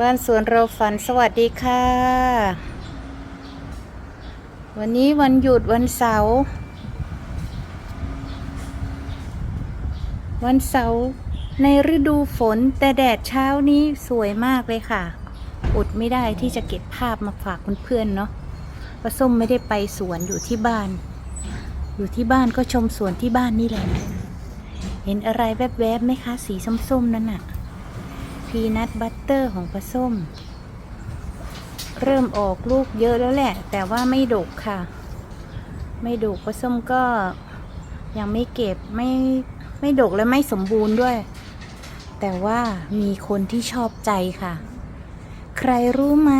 บ้านสวนเราฝันสวัสดีค่ะ วันนี้วันหยุดวันเสาร์วันเสาร์ในฤดูฝนแต่แดดเช้านี้สวยมากเลยค่ะ อดไม่ได้ที่จะเก็บภาพมาฝากเพื่อนๆเนาะปลาส้มไม่ได้ไปสวนอยู่ที่บ้าน อยู่ที่บ้านก็ชมสวนที่บ้านนี่แหละ เห็นอะไรแวบๆไหมคะ สีส้มๆนั่นน่ะ พีนัทบัตเตอร์ของปลาส้ม เริ่มออกลูกเยอะแล้วแหละ แต่ว่าไม่ดกค่ะ ไม่ดกปลาส้มก็ยังไม่เก็บไม่ไม่ดกและไม่สมบูรณ์ด้วย แต่ว่ามีคนที่ชอบใจค่ะ ใครรู้ไหม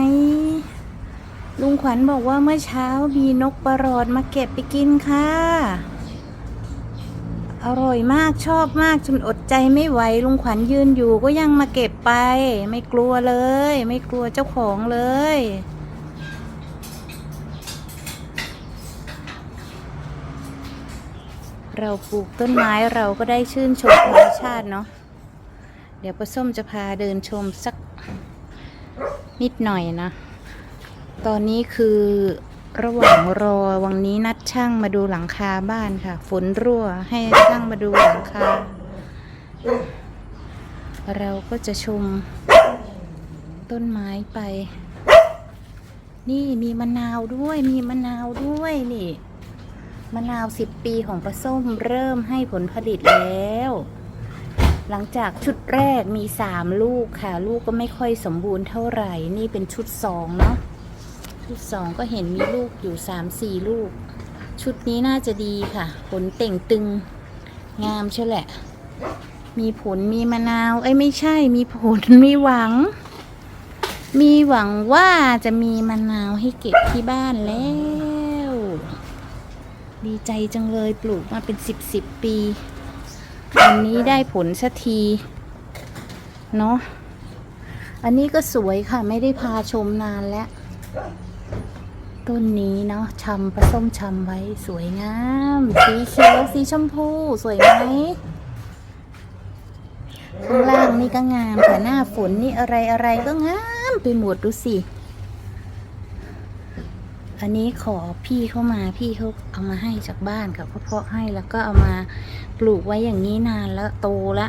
ลุงขวัญบอกว่าเมื่อเช้ามีนกประหลอดมาเก็บไปกินค่ะ อร่อยมากชอบมากจนอดใจไม่ไหวลุงขวัญยืนอยู่ก็ยังมาเก็บไป ไม่กลัวเลย ไม่กลัวเจ้าของเลย เราปลูกต้นไม้เราก็ได้ชื่นชมธรรมชาติเนาะเดี๋ยวป้าส้มจะพาเดินชมสักนิดหน่อยนะ ตอนนี้คือ ระหว่างรอวันนี้นัดช่างมาดูหลังคาบ้านค่ะ ฝนรั่วให้ช่างมาดูหลังคา เราก็จะชม ต้นไม้ไป นี่มีมะนาวด้วยมีมะนาวด้วยนี่มะนาวสิบปีของปลาส้มเริ่มให้ผลผลิตแล้ว หลังจากชุดแรกมีสามลูกค่ะ ลูกก็ไม่ค่อยสมบูรณ์เท่าไหร่ นี่เป็นชุดสองเนาะ ชุดสองก็เห็นมีลูกอยู่สามสี่ลูก ชุดนี้น่าจะดีค่ะผลเต่งตึงงามเชียแหละ มีผลมีมะนาว เอ้ยไม่ใช่ มีผลมีหวัง มีหวังว่าจะมีมะนาวให้เก็บที่บ้านแล้ว ดีใจจังเลยปลูกมาเป็นสิบสิบปีวันนี้ได้ผลสักที เนาะอันนี้ก็สวยค่ะ ไม่ได้พาชมนานแล้ว ต้นนี้เนาะชำปลาส้มชำไว้สวยงาม สีเขียวสีชมพูสวยไหมข้างล่างนี่ก็งามค่หน้าฝนนี่อะไรอะไรก็งามไปหมดดูสิ อันนี้ขอพี่เข้ามาพี่เขาเอามาให้จากบ้านค่ะเพาะให้แล้วก็เอามาปลูกไว้อย่างนี้นานแล้วโตละ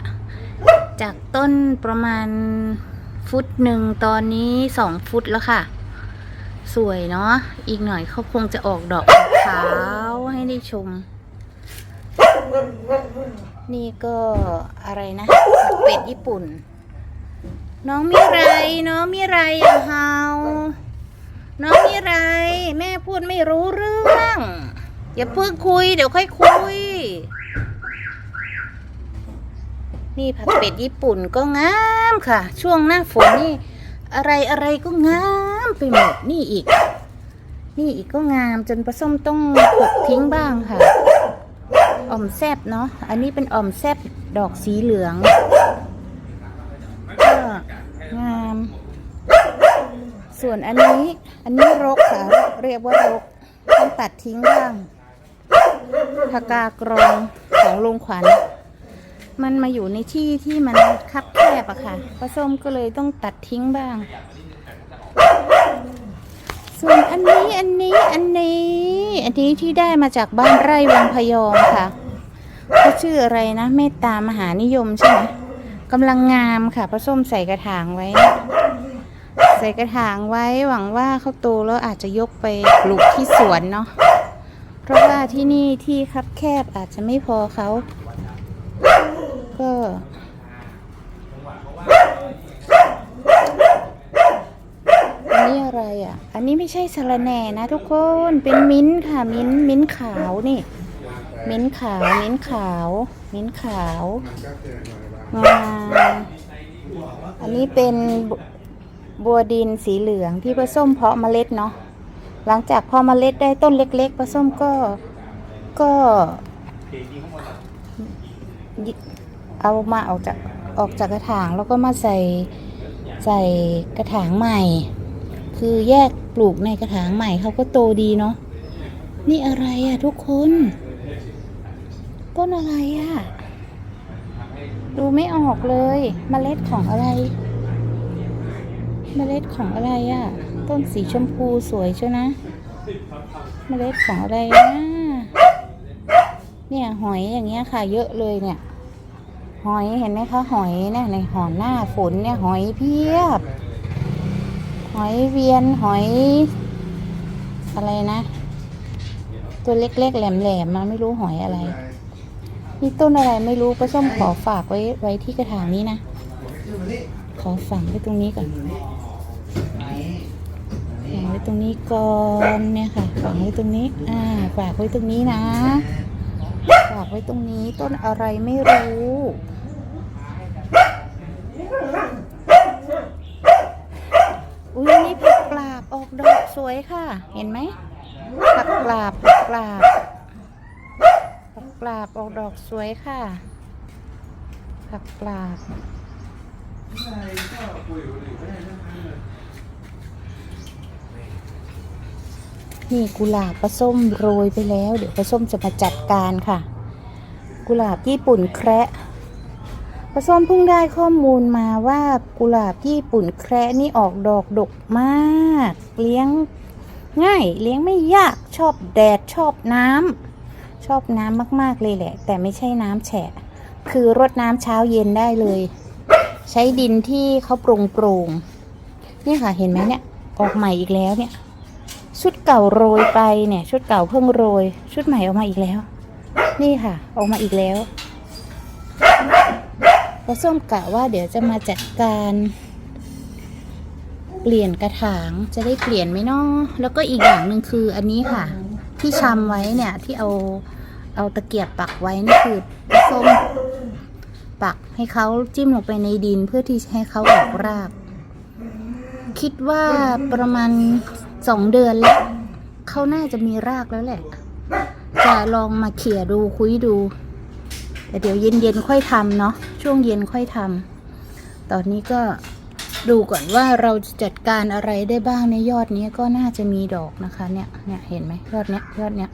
จากต้นประมาณฟุตหนึ่งตอนนี้สองฟุตแล้วค่ะ สวยเนาะ อีกหน่อยเขาคงจะออกดอกขาวให้ได้ชม นี่ก็อะไรนะผักเป็ดญี่ปุ่น น้องมิไร น้องมิไรอย่าเฮาน้องมิไร แม่พูดไม่รู้เรื่อง อย่าเพิ่งคุย เดี๋ยวค่อยคุย นี่ผักเป็ดญี่ปุ่นก็งามค่ะ ช่วงหน้าฝนนี่ อะไรอะไรก็งาม ไปหมดนี่อีก นี่อีกก็งามจนปลาส้มต้องถูกทิ้งบ้างค่ะอ่อมแซบเนาะอันนี้เป็นอ่อมแซบดอกสีเหลืองก็งาม ส่วนอันนี้อันนี้รกค่ะ เรียกว่ารกต้องตัดทิ้งบ้างพากากรองของลงขวัญมันมาอยู่ในที่ที่มันคับแคบอะค่ะปลาส้มก็เลยต้องตัดทิ้งบ้าง ส่วนอันนี้อันนี้อันนี้ อันนี้ที่ได้มาจากบ้านไร่วังพยอมค่ะเขาชื่ออะไรนะเมตตามหานิยมใช่ไหมกำลังงามค่ะปลาส้มใส่กระถางไว้ ใส่กระถางไว้หวังว่าเขาโตแล้วอาจจะยกไปปลูกที่สวนเนาะเพราะว่าที่นี่ที่คับแคบอาจจะไม่พอเขาก็ นนี้อะไรอะ อันนี้ไม่ใช่สะระแหน่นะทุกคน เป็นมิ้นท์ค่ะ มิ้นท์มิ้นท์ขาวนี่ มิ้นท์ขาว มิ้นท์ขาว มิ้นท์ขาวงาอันนี้เป็นบัวดินสีเหลืองที่ผสมเพาะเมล็ดเนาะ หลังจากพอเมล็ดได้ต้นเล็กๆผสมก็ ก็เอามาออกจากออกจากกระถางแล้วก็มาใส่ใส่กระถางใหม่ คือแยกปลูกในกระถางใหม่เขาก็โตดีเนาะนี่อะไรอะทุกคน ต้นอะไรอะดูไม่ออกเลยเมล็ดของอะไรเมล็ดของอะไรอะต้นสีชมพูสวยเชียวนะเมล็ดของอะไรนะเนี่ยหอยอย่างเงี้ยค่ะ เยอะเลยเนี่ย หอยเห็นไหมคะหอยเนี่ยในหอนหน้าฝนเนี่ยหอยเพียบ หอยเวียนหอย อะไรนะ ตัวเล็กๆ แหลมๆมาไม่รู้หอยอะไรนี่ต้นอะไรไม่รู้ป้าส้มขอฝากไว้ไว้ที่กระถางนี้นะ ขอฝังไว้ตรงนี้ก่อนฝังไว้ตรงนี้ก่อนเนี่ยค่ะ ฝังไว้ตรงนี้ อ่า ฝากไว้ตรงนี้นะ ฝากไว้ตรงนี้ต้นอะไรไม่รู้ อุ้ยนี่ผักกลาบออกดอกส วยค่ะ เห็นไหมผักกลาบผักกลาบผักกลาบออกดอกสวยค่ะ ผักกลาบนี่กุหลาบปลาส้มโรยไปแล้ว เดี๋ยวปลาส้มจะมาจัดการค่ะ กุหลาบญี่ปุ่นแคระปลาส้มเพิ่งได้ข้อมูลมาว่ากุหลาบญี่ปุ่นแคระนี่ออกดอกดกมาก เลี้ยง ง่าย เลี้ยงไม่ยากชอบแดดชอบน้ำชอบน้ำมากๆเลยแหละ แต่ไม่ใช่น้ำแฉะ คือรดน้ำเช้าเย็นได้เลย ใช้ดินที่เขาโปร่งโปร่งๆนี่ค่ะเห็นไหมเนี่ยออกใหม่อีกแล้วเนี่ย ชุดเก่าโรยไปเนี่ย ชุดเก่าเพิ่งโรย ชุดใหม่ออกมาอีกแล้ว นี่ค่ะ ออกมาอีกแล้วปลาส้มกะว่าเดี๋ยวจะมาจัดการ เปลี่ยนกระถางจะได้เปลี่ยนไหมเนาะแล้วก็อีกอย่างหนึ่งคืออันนี้ค่ะ ที่ชำไว้เนี่ยที่เอาเอาตะเกียบปักไว้นี่คือส้มปักให้เขาจิ้มลงไปในดินเพื่อที่ให้เขาออกราก คิดว่าประมาณสองเดือนแล้วเขาน่าจะมีรากแล้วแหละ จะลองมาเขี่ยดูคุยดู แต่เดี๋ยวเย็นๆค่อยทำเนาะช่วงเย็นค่อยทำตอนนี้ก็ ดูก่อนว่าเราจะจัดการอะไรได้บ้างในยอดนี้ก็น่าจะมีดอกนะคะ เนี่ยเนี่ยเห็นไหมยอดเนี้ยยอดเนี้ย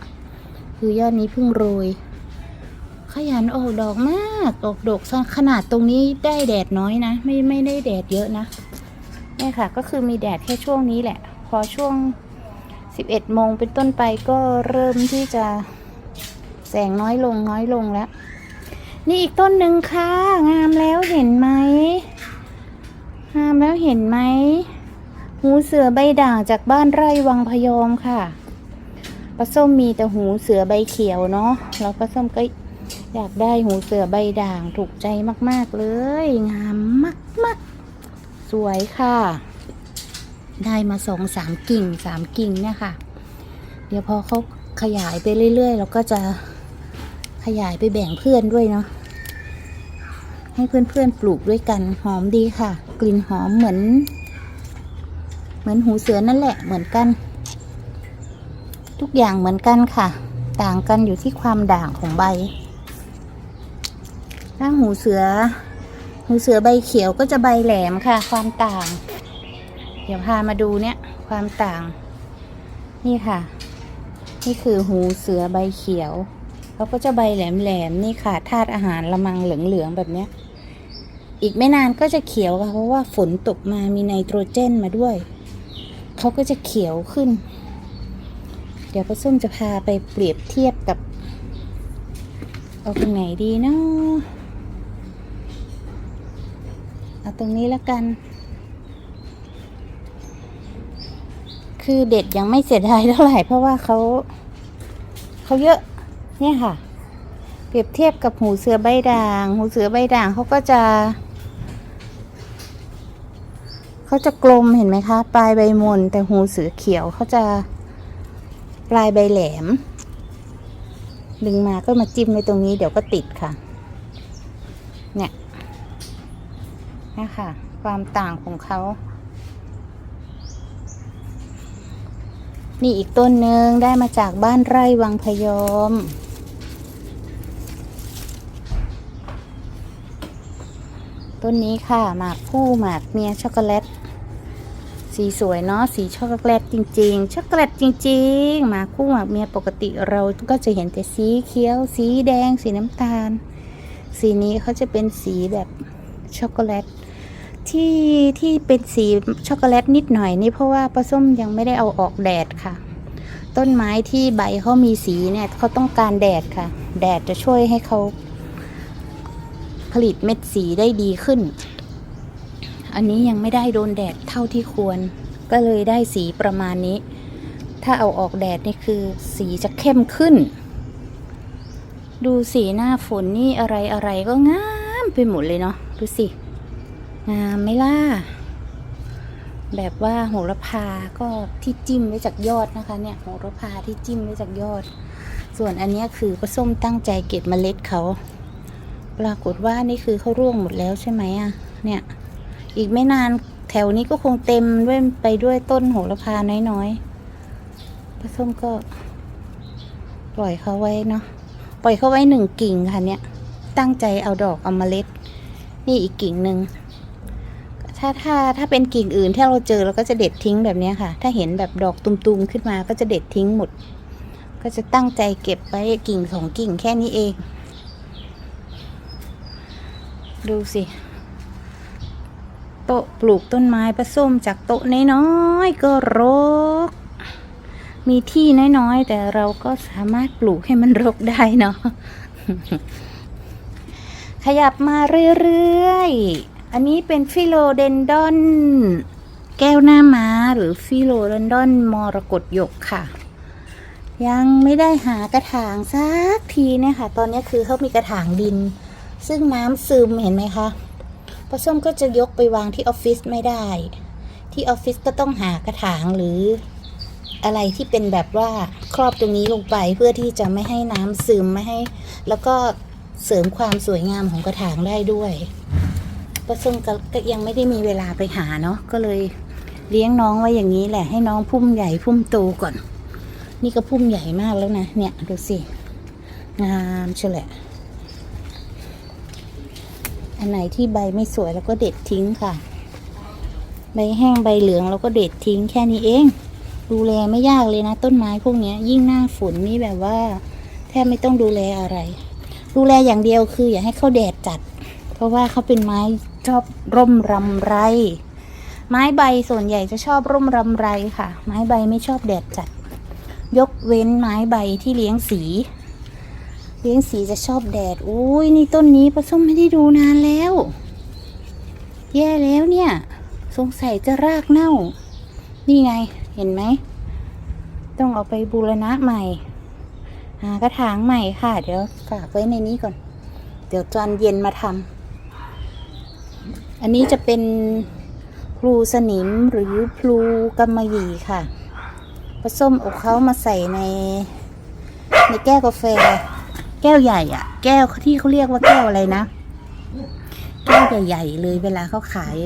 คือยอดนี้เพิ่งโรย ขยันออกดอกมากออกดอกขนาดตรงนี้ได้แดดน้อยนะ ไม่ไม่ได้แดดเยอะนะเนี่ยค่ะ ก็คือมีแดดแค่ช่วงนี้แหละ พอช่วง 11โมงเป็นต้นไปก็เริ่มที่จะแสงน้อยลงน้อยลงแล้ว นี่อีกต้นหนึ่งค่ะ งามแล้วเห็นไหม งามแล้วเห็นไหมหูเสือใบด่างจากบ้านไร่วังพยอมค่ะปลาส้มมีแต่หูเสือใบเขียวเนาะแล้วปลาส้มก็อยากได้หูเสือใบด่างถูกใจมาก ๆ เลย งามมาก ๆ สวยค่ะ ได้มาสองสามกิ่งสามกิ่งเนี่ยค่ะ เดี๋ยวพอเขาขยายไปเรื่อย ๆ เราก็จะขยายไปแบ่งเพื่อนด้วยเนาะให้เพื่อนๆปลูกด้วยกันหอมดีค่ะ ลิ่นหอมเหมือน เหมือนหูเสือนั่นแหละเหมือนกัน ทุกอย่างเหมือนกันค่ะ ต่างกันอยู่ที่ความด่างของใบ ถ้าหูเสือ หูเสือใบเขียวก็จะใบแหลมค่ะ ความต่าง เดี๋ยวพามาดูเนี่ยความต่าง นี่ค่ะ นี่คือหูเสือใบเขียวเขาก็จะใบแหลมๆนี่ค่ะธาตุอาหารละมังเหลืองๆแบบเนี้ย อีกไม่นานก็จะเขียวค่ะเพราะว่าฝนตกมามีไนโตรเจนมาด้วย เขาก็จะเขียวขึ้น เดี๋ยวป้าส้มจะพาไปเปรียบเทียบกับ เอาตรงไหนดีเนาะเอาตรงนี้แล้วกัน คือเด็ดยังไม่เสียดายเท่าไหร่เพราะว่าเขาเขาเยอะ เนี่ยค่ะ เปรียบเทียบกับหูเสือใบด่าง หูเสือใบด่างเขาก็จะ เขาจะกลมเห็นไหมคะ ปลายใบมนแต่หูเสือเขียวเขาจะปลายใบแหลม ดึงมาก็มาจิ้มในตรงนี้เดี๋ยวก็ติดค่ะ เนี่ยนะคะความต่างของเขา นี่อีกต้นหนึ่งได้มาจากบ้านไร่วังพยอมต้นนี้ค่ะ หมากผู้หมากเมียช็อกโกแลต สีสวยเนาะสีช็อกโกแลตจริง ๆช็อกโกแลตจริง ๆ หมาคู่หมาเมียปกติเราก็จะเห็นแต่สีเขียว สีแดง สีน้ำตาล สีนี้เขาจะเป็นสีแบบช็อกโกแลตที่ที่เป็นสีช็อกโกแลตนิดหน่อยนี่เพราะว่าปลาส้มยังไม่ได้เอาออกแดดค่ะ ต้นไม้ที่ใบเขามีสีเนี่ยเขาต้องการแดดค่ะ แดดจะช่วยให้เขาผลิตเม็ดสีได้ดีขึ้น อันนี้ยังไม่ได้โดนแดดเท่าที่ควร ก็เลยได้สีประมาณนี้ ถ้าเอาออกแดดนี่คือสีจะเข้มขึ้น ดูสีหน้าฝนนี่อะไรอะไรก็งามไปหมดเลยเนาะดูสิ งามไหมล่ะ แบบว่าโหระพาก็ที่จิ้มไว้จากยอดนะคะเนี่ยโหระพาที่จิ้มไว้จากยอด ส่วนอันนี้คือป้าส้มตั้งใจเก็บเมล็ดเขา ปรากฏว่านี่คือเขาร่วงหมดแล้วใช่ไหมอะเนี่ย อีกไม่นานแถวนี้ก็คงเต็มด้วยไปด้วยต้นโหระพาน้อยๆป้าส้มก็ ปล่อยเขาไว้เนาะ ปล่อยเขาไว้หนึ่งกิ่งค่ะเนี่ย ตั้งใจเอาดอกเอาเมล็ด นี่อีกกิ่งหนึ่ง ถ้าถ้าถ้าเป็นกิ่งอื่นที่เราเจอเราก็จะเด็ดทิ้งแบบนี้ค่ะ ถ้าเห็นแบบดอกตุมๆขึ้นมาก็จะเด็ดทิ้งหมด ก็จะตั้งใจเก็บไว้กิ่งสองกิ่งแค่นี้เอง ดูสิ โต๊ะปลูกต้นไม้ผสมจากโต๊ะน้อยๆก็รก มีที่น้อยๆ แต่เราก็สามารถปลูกให้มันรกได้เนาะขยับมาเรื่อยๆ อันนี้เป็นฟิโลเดนดอน แก้วหน้าม้าหรือฟิโลเดนดอนมรกตหยกค่ะ ยังไม่ได้หากระถางสักทีเนี่ยค่ะ ตอนนี้คือเขามีกระถางดิน ซึ่งน้ำซึมเห็นไหมคะ ปลาส้มก็จะยกไปวางที่ออฟฟิศไม่ได้ ที่ออฟฟิศก็ต้องหากระถางหรืออะไรที่เป็นแบบว่าครอบตรงนี้ลงไปเพื่อที่จะไม่ให้น้ำซึมไม่ให้ แล้วก็เสริมความสวยงามของกระถางได้ด้วยประสมก็ก็ยังไม่ได้มีเวลาไปหาเนาะก็เลยเลี้ยงน้องไว้อย่างนี้แหละ ให้น้องพุ่มใหญ่พุ่มโตก่อน นี่ก็พุ่มใหญ่มากแล้วนะ เนี่ยดูสิงามเชียวแหละ อันไหนที่ใบไม่สวยเราก็เด็ดทิ้งค่ะ ใบแห้งใบเหลืองเราก็เด็ดทิ้งแค่นี้เอง ดูแลไม่ยากเลยนะ ต้นไม้พวกนี้ยยิ่งหน้าฝนนี่แบบว่า แทบไม่ต้องดูแลอะไร ดูแลอย่างเดียวคืออย่าให้เขาแดดจัด เพราะว่าเขาเป็นไม้ชอบร่มรำไร ไม้ใบส่วนใหญ่จะชอบร่มรำไรค่ะ ไม้ใบไม่ชอบแดดจัด ยกเว้นไม้ใบที่เลี้ยงสี เลี้ยงสีจะชอบแดด โอ้ยนี่ต้นนี้ปลาส้มไม่ได้ดูนานแล้ว แย่แล้วเนี่ย สงสัยจะรากเน่า นี่ไงเห็นไหม ต้องเอาไปบูรณะใหม่หากระถางใหม่ค่ะ เดี๋ยวฝากไว้ในนี้ก่อน เดี๋ยวตอนเย็นมาทำอันนี้จะเป็นพลูสนิมหรือพลูกำมะหยี่ค่ะผสมอกเขามาใส่ในในแก้วกาแฟ แก้วใหญ่อะแก้วที่เขาเรียกว่าแก้วอะไรนะ แก้วใหญ่ๆเลยเวลาเขาขาย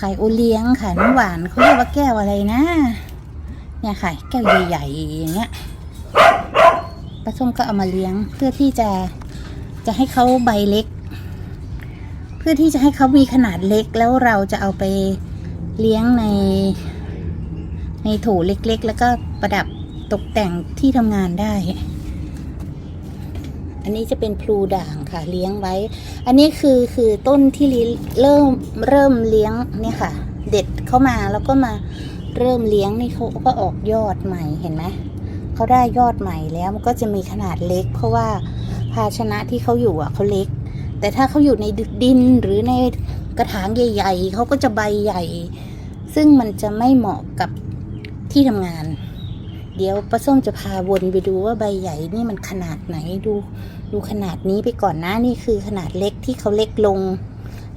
ขายโอเลี้ยงขายน้ำหวานเขาเรียกว่าแก้วอะไรนะ เนี่ยค่ะแก้วใหญ่ๆอย่างเงี้ยป้าส้มก็เอามาเลี้ยงเพื่อที่จะจะให้เขาใบเล็ก เพื่อที่จะให้เขามีขนาดเล็กแล้วเราจะเอาไปเลี้ยงใน ในโถเล็กๆ แล้วก็ประดับตกแต่งที่ทำงานได้ อันนี้จะเป็นพลูด่างค่ะเลี้ยงไว้ อันนี้คือคือต้นที่ลิเริ่มเริ่มเลี้ยงเนี่ยค่ะ เด็ดเข้ามาแล้วก็มาเริ่มเลี้ยงนี่เขาก็ออกยอดใหม่เห็นไหมเขาได้ยอดใหม่แล้วมันก็จะมีขนาดเล็ก เพราะว่าภาชนะที่เขาอยู่อะเขาเล็ก แต่ถ้าเขาอยู่ในดินหรือในกระถางใหญ่ๆเขาก็จะใบใหญ่ ซึ่งมันจะไม่เหมาะกับที่ทำงาน เดี๋ยวป้าส้มจะพาวนไปดูว่าใบใหญ่นี่มันขนาดไหนดู ดูขนาดนี้ไปก่อนนะนี่คือขนาดเล็กที่เขาเล็กลง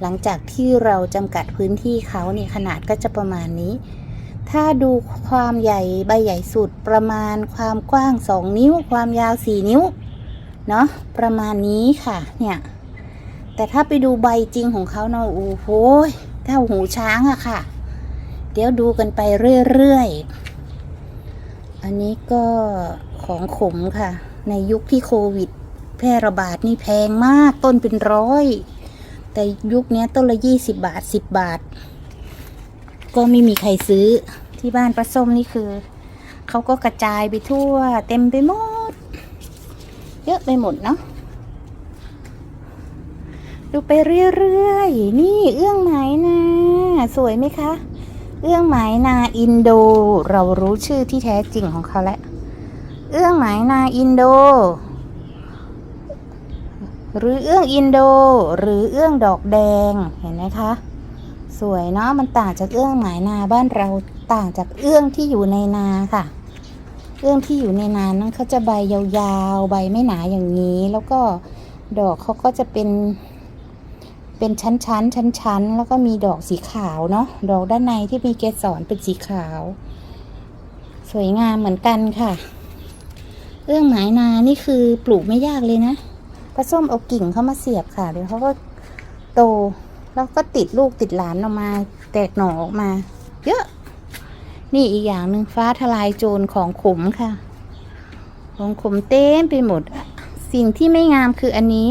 หลังจากที่เราจำกัดพื้นที่เขาเนี่ยขนาดก็จะประมาณนี้ ถ้าดูความใหญ่ใบใหญ่สุดประมาณความกว้าง 2 นิ้ว ความยาว 4 นิ้วเนาะประมาณนี้ค่ะเนี่ยแต่ถ้าไปดูใบจริงของเขาเนาะโอ้โหเท่าหูช้างอะค่ะ เดี๋ยวดูกันไปเรื่อยๆ อันนี้ก็ของขมค่ะ ในยุคที่โควิด พร่ระบาดนี่แพงมากต้นเป็นร้อย แต่ยุคนี้ต้นละยี่สิบบาทสิบบาท ก็ไม่มีใครซื้อที่บ้านปลาส้มนี่คือ เขาก็กระจายไปทั่ว เต็มไปหมด เยอะไปหมดเนาะดูไปเรื่อยๆ นี่เอื้องไหมนาสวยไหมคะ เอื้องไหมนาอินโด เรารู้ชื่อที่แท้จริงของเขาแล้ว เอื้องไหมนาอินโด หรือเอื้องอินโด หรือเอื้องดอกแดงเห็นไหมคะ สวยเนาะมันต่างจากเอื้องหมายนาบ้านเราต่างจากเอื้องที่อยู่ในนาค่ะ เอื้องที่อยู่ในนานั้นเขาจะใบยาวๆ ใบไม่หนาอย่างนี้ แล้วก็ดอกเขาก็จะเป็น เป็นชั้นๆชั้นๆแล้วก็มีดอกสีขาวเนาะดอกด้านในที่มีเกสรเป็นสีขาว สวยงามเหมือนกันค่ะ เอื้องหมายนานี่คือปลูกไม่ยากเลยนะ ปลาส้มเอากิ่งเข้ามาเสียบค่ะเดี๋ยวเขาก็โต แล้วก็ติดลูกติดหลานออกมา แตกหน่อออกมา เยอะ นี่อีกอย่างหนึ่งฟ้าทลายโจรของขมค่ะ ของขมเต็มไปหมด สิ่งที่ไม่งามคืออันนี้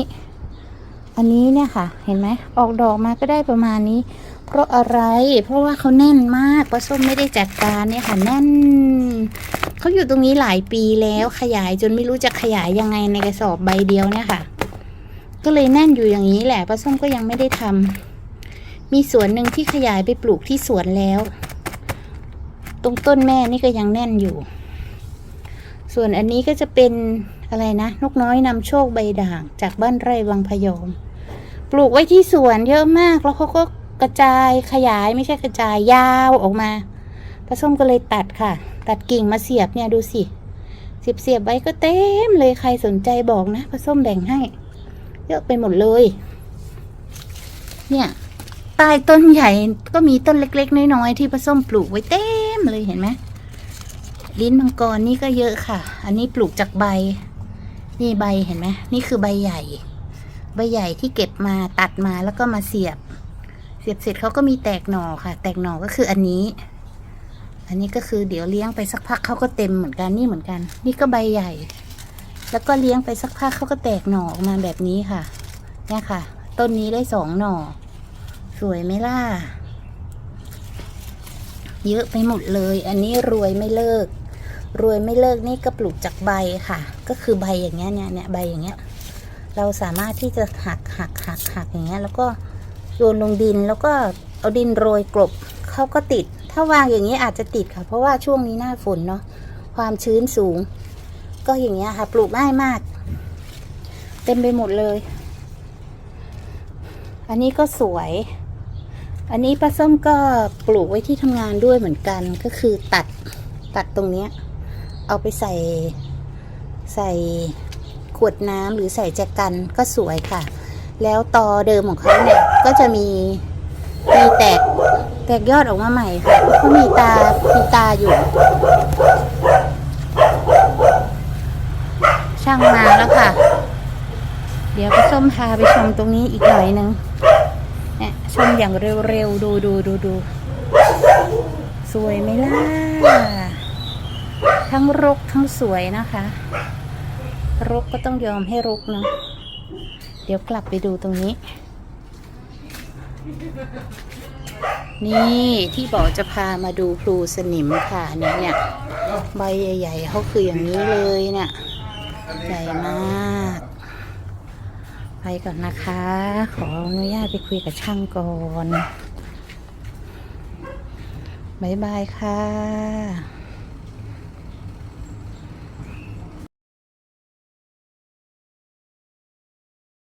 อันนี้เนี่ยค่ะ เห็นไหมออกดอกมาก็ได้ประมาณนี้ เพราะอะไร เพราะว่าเขาแน่นมากปลาส้มไม่ได้จัดการเนี่ยค่ะแน่นเขาอยู่ตรงนี้หลายปีแล้วขยายจนไม่รู้จะขยายยังไงในกระสอบใบเดียวเนี่ยค่ะ ก็เลยแน่นอยู่อย่างนี้แหละปลาส้มก็ยังไม่ได้ทำมีสวนหนึ่งที่ขยายไปปลูกที่สวนแล้ว ตรงต้นแม่นี่ก็ยังแน่นอยู่ ส่วนอันนี้ก็จะเป็นอะไรนะ นกน้อยนำโชคใบด่างจากบ้านไร่วังพยอม ปลูกไว้ที่สวนเยอะมากแล้วเขาก็กระจายขยายไม่ใช่กระจายยาวออกมาปลาส้มก็เลยตัดค่ะ ตัดกิ่งมาเสียบเนี่ยดูสิเสียบเสียบไว้ก็เต็มเลยใครสนใจบอกนะปลาส้มแบ่งให้ เยอะไปหมดเลย เนี่ยใต้ต้นใหญ่ก็มีต้นเล็ก ๆ น้อยๆที่ปลาส้มปลูกไว้เต็มเลยเห็นไหมลิ้นมังกรนี่ก็เยอะค่ะ อันนี้ปลูกจากใบ นี่ใบเห็นไหมนี่คือใบใหญ่ ใบใหญ่ที่เก็บมาตัดมาแล้วก็มาเสียบ เสียบเสร็จเขาก็มีแตกหน่อค่ะ แตกหน่อก็คืออันนี้ อันนี้ก็คือเดี๋ยวเลี้ยงไปสักพักเขาก็เต็มเหมือนกันนี่เหมือนกัน นี่ก็ใบใหญ่ แล้วก็เลี้ยงไปสักพักเขาก็แตกหน่อออกมาแบบนี้ค่ะ เนี่ยค่ะ ต้นนี้ได้สองหน่อ สวยไหมล่ะ เยอะไปหมดเลย อันนี้รวยไม่เลิก รวยไม่เลิกนี่ก็ปลูกจากใบค่ะ ก็คือใบอย่างเงี้ยเนี่ยเนี่ยใบอย่างเงี้ย เราสามารถที่จะหักหักหักหักอย่างเงี้ย แล้วก็โยนลงดินแล้วก็เอาดินโรยกลบเขาก็ติด ถ้าวางอย่างนี้อาจจะติดค่ะ เพราะว่าช่วงนี้หน้าฝนเนาะความชื้นสูง ก็อย่างเงี้ยค่ะ ปลูกง่ายมาก เต็มไปหมดเลย อันนี้ก็สวย อันนี้ปลาส้มก็ปลูกไว้ที่ทำงานด้วยเหมือนกันก็คือตัดตัดตรงเนี้ย เอาไปใส่ใส่ขวดน้ำหรือใส่แจกันก็สวยค่ะ แล้วตอเดิมของเขาเนี่ยก็จะมีมีแตกแตกยอดออกมาใหม่ค่ะเขามีตามีตาอยู่ ช่างมาแล้วค่ะ เดี๋ยวก็ส้มพาไปชมตรงนี้อีกหน่อยหนึงเนี่ยชมอย่างเร็วๆ ดูดูดูดูสวยไหมล่ะ ทั้งรกทั้งสวยนะคะ รกก็ต้องยอมให้รกเนาะเดี๋ยวกลับไปดูตรงนี้ นี่ที่บอกจะพามาดูพลูสนิมค่ะเนี่ยเนี่ยใบใหญ่ ๆเขาคืออย่างนี้เลยเนี่ย ใหญ่มาก ไปก่อนนะคะ ขออนุญาตไปคุยกับช่างก่อน บ๊ายบายค่ะ